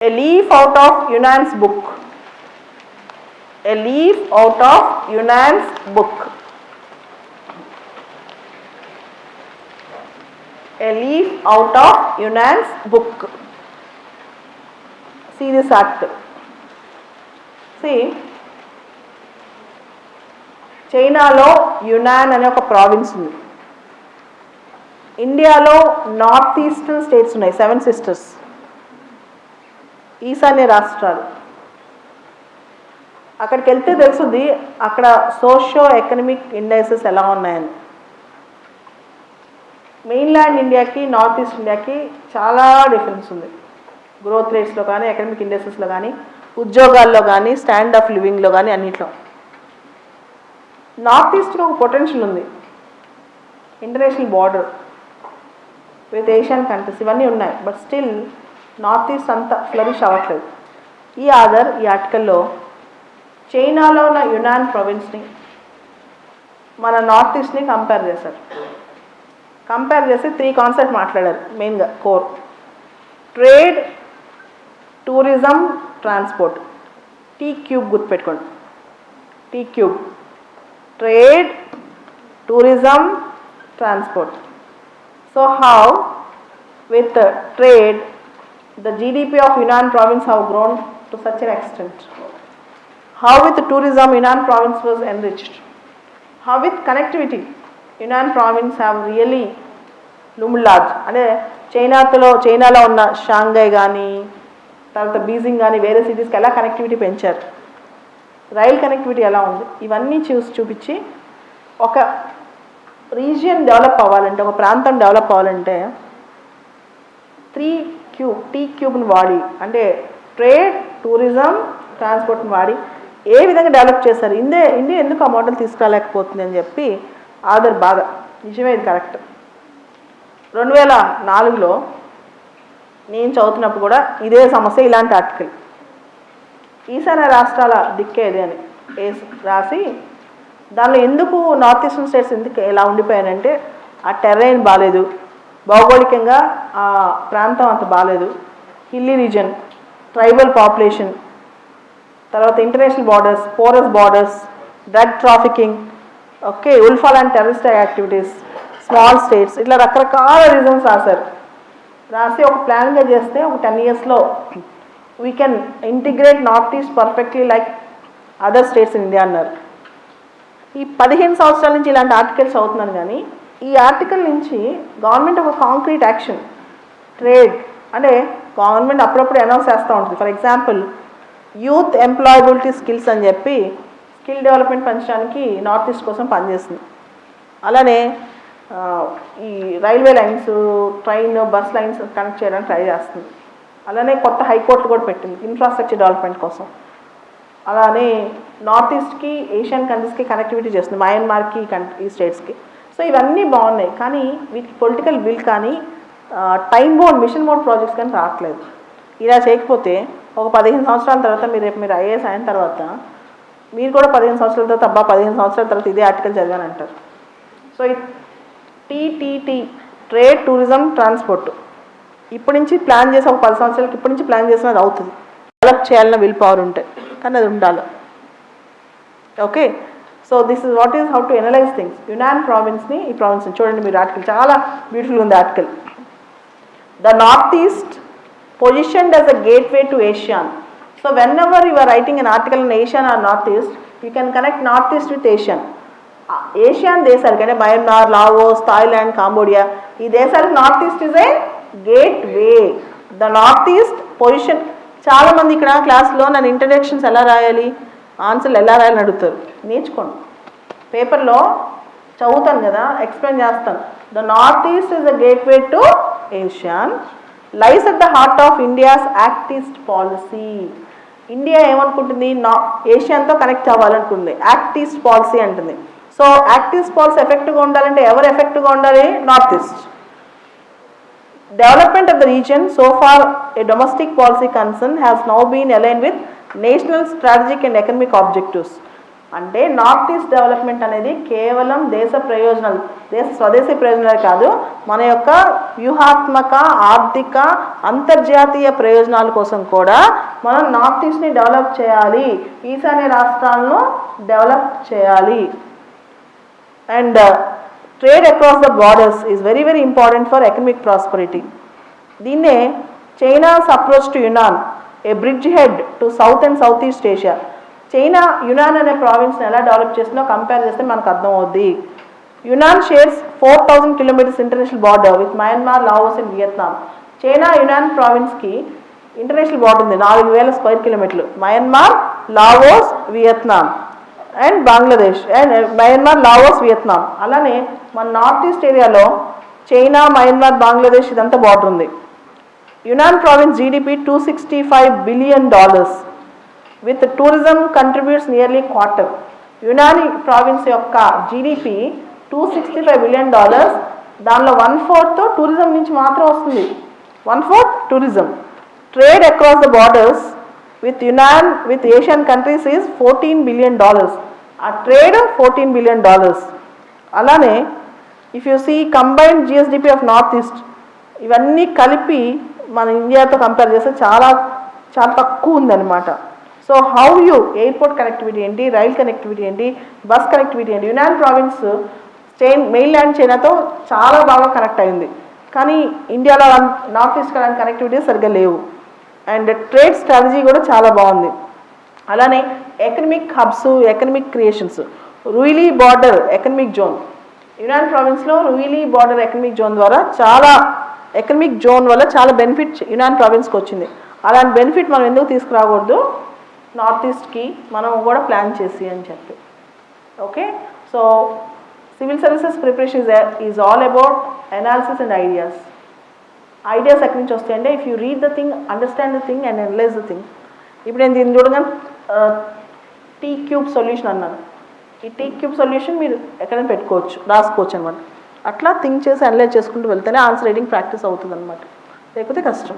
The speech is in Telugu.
A leaf out of Yunnan's book. A leaf out of Yunnan's book. A leaf out of Yunnan's book. See this act. See, చైనాలో యునాన్ అనే ఒక ప్రావిన్స్ ఉంది ఇండియాలో నార్త్ ఈస్టర్న్ స్టేట్స్ ఉన్నాయి సెవెన్ సిస్టర్స్ ఈశాన్య రాష్ట్రాలు. అక్కడికి వెళ్తే తెలుస్తుంది అక్కడ సోషో ఎకనమిక్ ఇండైసెస్ ఎలా ఉన్నాయని. మెయిన్లాండ్ ఇండియాకి నార్త్ ఈస్ట్ ఇండియాకి చాలా డిఫరెన్స్ ఉంది. గ్రోత్ రేట్స్లో కానీ ఎకనమిక్ ఇండైసెస్లో కానీ ఉద్యోగాల్లో కానీ స్టాండ్ ఆఫ్ లివింగ్లో కానీ అన్నిట్లో. నార్త్ ఈస్ట్లో ఒక పొటెన్షియల్ ఉంది. International border. With Asian countries ఇవన్నీ ఉన్నాయి. బట్ స్టిల్ నార్త్ ఈస్ట్ అంతా ఫ్లరిష్ అవ్వట్లేదు. ఈ ఆధర్ ఈ ఆర్టికల్లో చైనాలో ఉన్న యునాన్ ప్రొవిన్స్ని మన నార్త్ ఈస్ట్ని కంపేర్ చేశారు. కంపేర్ చేసి త్రీ కాన్సెప్ట్ మాట్లాడారు మెయిన్గా core trade tourism transport T cube గుర్తుపెట్టుకోండి. T cube trade tourism transport so how with uh, trade the GDP of Yunnan province have grown to such an extent? How with tourism Yunnan province was enriched? How with connectivity Yunnan province have really loomed large? అంటే చైనాతో చైనాలో ఉన్న షాంఘై కానీ తర్వాత బీజింగ్ కానీ వేరే సిటీస్కి ఎలా కనెక్టివిటీ పెంచారు రైల్ కనెక్టివిటీ ఎలా ఉంది ఇవన్నీ చూసి చూపించి ఒక రీజియన్ డెవలప్ అవ్వాలంటే ఒక ప్రాంతం డెవలప్ అవ్వాలంటే త్రీ క్యూబ్ టీ క్యూబ్ని వాడి అంటే ట్రేడ్ టూరిజం ట్రాన్స్పోర్ట్ని వాడి ఏ విధంగా డెవలప్ చేశారు? ఇందే ఇండియా ఎందుకు ఆ మోడల్ తీసుకురాలేకపోతుంది అని చెప్పి ఆదర్ బాధ. నిజమే ఇది కరెక్ట్. రెండు వేల నాలుగులో నేను చదువుతున్నప్పుడు కూడా ఇదే సమస్య ఇలాంటి ఆర్టికల్. ఈశాన్య రాష్ట్రాల దిక్కేది అని రాసి దానిలో ఎందుకు నార్త్ ఈస్టర్న్ స్టేట్స్ ఎందుకు ఎలా ఉండిపోయానంటే ఆ టెర్రైన్ బాగాలేదు భౌగోళికంగా ఆ ప్రాంతం అంత బాగాలేదు హిల్లీ రీజన్ ట్రైబల్ పాపులేషన్ తర్వాత international borders porous borders drug trafficking okay ఉల్ఫాల్ and terrorist activities small states ఇట్లా రకరకాల రీజన్స్ రాశారు. రాసి ఒక ప్లాన్గా చేస్తే ఒక టెన్ ఇయర్స్లో we can integrate north east perfectly like other states in India అన్నారు. ఈ పదిహేను సంవత్సరాల నుంచి ఇలాంటి ఆర్టికల్స్ అవుతున్నాను కానీ ఈ ఆర్టికల్ నుంచి గవర్నమెంట్ ఒక కాంక్రీట్ యాక్షన్ ట్రేడ్ అంటే గవర్నమెంట్ అప్పుడప్పుడు అనౌన్స్ చేస్తూ ఉంటుంది. For example youth employability skills అని చెప్పి స్కిల్ డెవలప్మెంట్ పెంచడానికి నార్త్ ఈస్ట్ కోసం పనిచేస్తుంది. అలానే ఈ railway lines train bus lines connect చేయడానికి ట్రై చేస్తుంది. అలానే కొత్త హైకోర్టులు కూడా పెట్టింది ఇన్ఫ్రాస్ట్రక్చర్ డెవలప్మెంట్ కోసం. అలానే నార్త్ ఈస్ట్కి ఏషియన్ కంట్రీస్కి కనెక్టివిటీ చేస్తుంది మయన్మార్కి కంట్రీ ఈ స్టేట్స్కి సో ఇవన్నీ బాగున్నాయి. కానీ వీటికి పొలిటికల్ విల్ కానీ time bound mission mode projects కానీ రావట్లేదు. ఇలా చేయకపోతే ఒక పదిహేను సంవత్సరాల తర్వాత మీరు రేపు మీరు ఐఏఎస్ అయిన తర్వాత మీరు కూడా పదిహేను సంవత్సరాల తర్వాత అబ్బా పదిహేను సంవత్సరాల తర్వాత ఇదే ఆర్టికల్ చదివాను అంటారు. So TTT trade tourism transport ఇప్పటి నుంచి ప్లాన్ చేసి ఒక పది సంవత్సరాలకి ఇప్పటి నుంచి ప్లాన్ చేసిన అది అవుతుంది. డెవలప్ చేయాలన్న విల్ పవర్ ఉంటే. కానీ అది ఉండాలి. Okay? So this is what is how to analyse things Yunnan ప్రావిన్స్ని ఈ ప్రావిన్స్ని చూడండి మీరు ఆర్టికల్ చాలా బ్యూటిఫుల్ ఉంది article the north east positioned way to ASEAN so whenever you are writing writing article in Asian or north east you can connect north east with Asian దేశాలకి అంటే మయన్మార్ లావోస్ థాయిలాండ్ కాంబోడియా ఈ దేశాలకు north east is a gateway the north east position చాలా మంది ఇక్కడ క్లాస్లో నన్ను ఇంట్రడక్షన్స్ ఎలా రాయాలి? ఆన్సర్లు ఎలా రాయాలని అడుగుతారు. నేర్చుకోండి. పేపర్లో చదువుతాను కదా ఎక్స్ప్లెయిన్ చేస్తాను. The north east is the gateway to ASEAN lies at the heart of India's act east policy India ఏమనుకుంటుంది? నా ఏషియాతో కనెక్ట్ అవ్వాలనుకుంటుంది యాక్ట్ ఈస్ట్ పాలసీ అంటుంది. సో యాక్ట్ ఈస్ట్ పాలసీ ఎఫెక్ట్గా ఉండాలంటే ఎవరు ఎఫెక్ట్గా ఉండాలి? North east development of the region so far a domestic policy concern has now been align with national strategic and economic objectives. అంటే నార్త్ ఈస్ట్ డెవలప్మెంట్ అనేది కేవలం దేశ ప్రయోజనాలు దేశ స్వదేశీ ప్రయోజనాలు కాదు మన యొక్క వ్యూహాత్మక ఆర్థిక అంతర్జాతీయ ప్రయోజనాల కోసం కూడా మనం నార్త్ ఈస్ట్ని డెవలప్ చేయాలి ఈశాన్య రాష్ట్రాలను డెవలప్ చేయాలి. And uh, trade across the borders is very very important for economic prosperity. దీన్నే China's approach to Yunnan. A bridgehead to south and south east Asia. China Yunnan అనే ప్రావిన్స్ని ఎలా డెవలప్ చేసిందో కంపేర్ చేస్తే మనకు అర్థమవుద్ది. Yunnan shares four thousand kilometres international border with Myanmar Laos and Vietnam. China Yunnan ప్రావిన్స్కి international border ఉంది నాలుగు వేల స్క్వేర్ కిలోమీటర్లు. Myanmar Laos Vietnam and Bangladesh and Myanmar Laos Vietnam. అలానే మన నార్త్ ఈస్ట్ ఏరియాలో చైనా మయన్మార్ బంగ్లాదేశ్ ఇదంతా బార్డర్ ఉంది. Yunnan province GDP two sixty five billion dollars with tourism contributes nearly quarter Unani province యొక్క GDP two sixty five billion dollars దానిలో వన్ ఫోర్త్ టూరిజం నుంచి మాత్రం వస్తుంది. One fourth tourism trade across the borders with Yunnan with Asian countries is fourteen billion dollars ఆ ట్రేడ్ ఫోర్టీన్ బిలియన్ డాలర్స్ అలానే if you see combined GSDP of north east ఇవన్నీ కలిపి మన ఇండియాతో కంపేర్ చేస్తే చాలా చాలా తక్కువ ఉందన్నమాట. So how you airport connectivity ఏంటి రైల్ కనెక్టివిటీ ఏంటి బస్ కనెక్టివిటీ ఏంటి యునాన్ ప్రావిన్స్ చైన్ మెయిన్ల్యాండ్ చైనాతో చాలా బాగా కనెక్ట్ అయింది. కానీ ఇండియాలో నార్త్ ఈస్ట్ అలాంటి కనెక్టివిటీ సరిగ్గా లేవు. అండ్ ట్రేడ్ స్ట్రాటజీ కూడా చాలా బాగుంది. అలానే economic hubs economic creations Ruili border economic zone Yunnan ప్రావిన్స్లో రూయిలీ బార్డర్ ఎకనమిక్ జోన్ ద్వారా చాలా ఎకనమిక్ జోన్ వల్ల చాలా బెనిఫిట్ యునాన్ ప్రావిన్స్కి వచ్చింది. అలాంటి బెనిఫిట్ మనం ఎందుకు తీసుకురాకూడదు? నార్త్ ఈస్ట్కి మనం కూడా ప్లాన్ చేసి అని చెప్పి. Okay? So civil services preparation is is all about analysis and ideas. Ideas ఎక్కడి నుంచి వస్తాయి అంటే if you read the thing understand the thing and analyse the thing ఇప్పుడు నేను దీన్ని చూడగానే టీ క్యూబ్ సొల్యూషన్ అన్నాను. ఈ టీ క్యూబ్ సొల్యూషన్ మీరు ఎక్కడైనా పెట్టుకోవచ్చు రాసుకోవచ్చు అనమాట అట్లా థింక్ చేసి అనలైజ్ చేసుకుంటూ వెళ్తేనే ఆన్సర్ రైటింగ్ ప్రాక్టీస్ అవుతుంది అనమాట లేకపోతే కష్టం.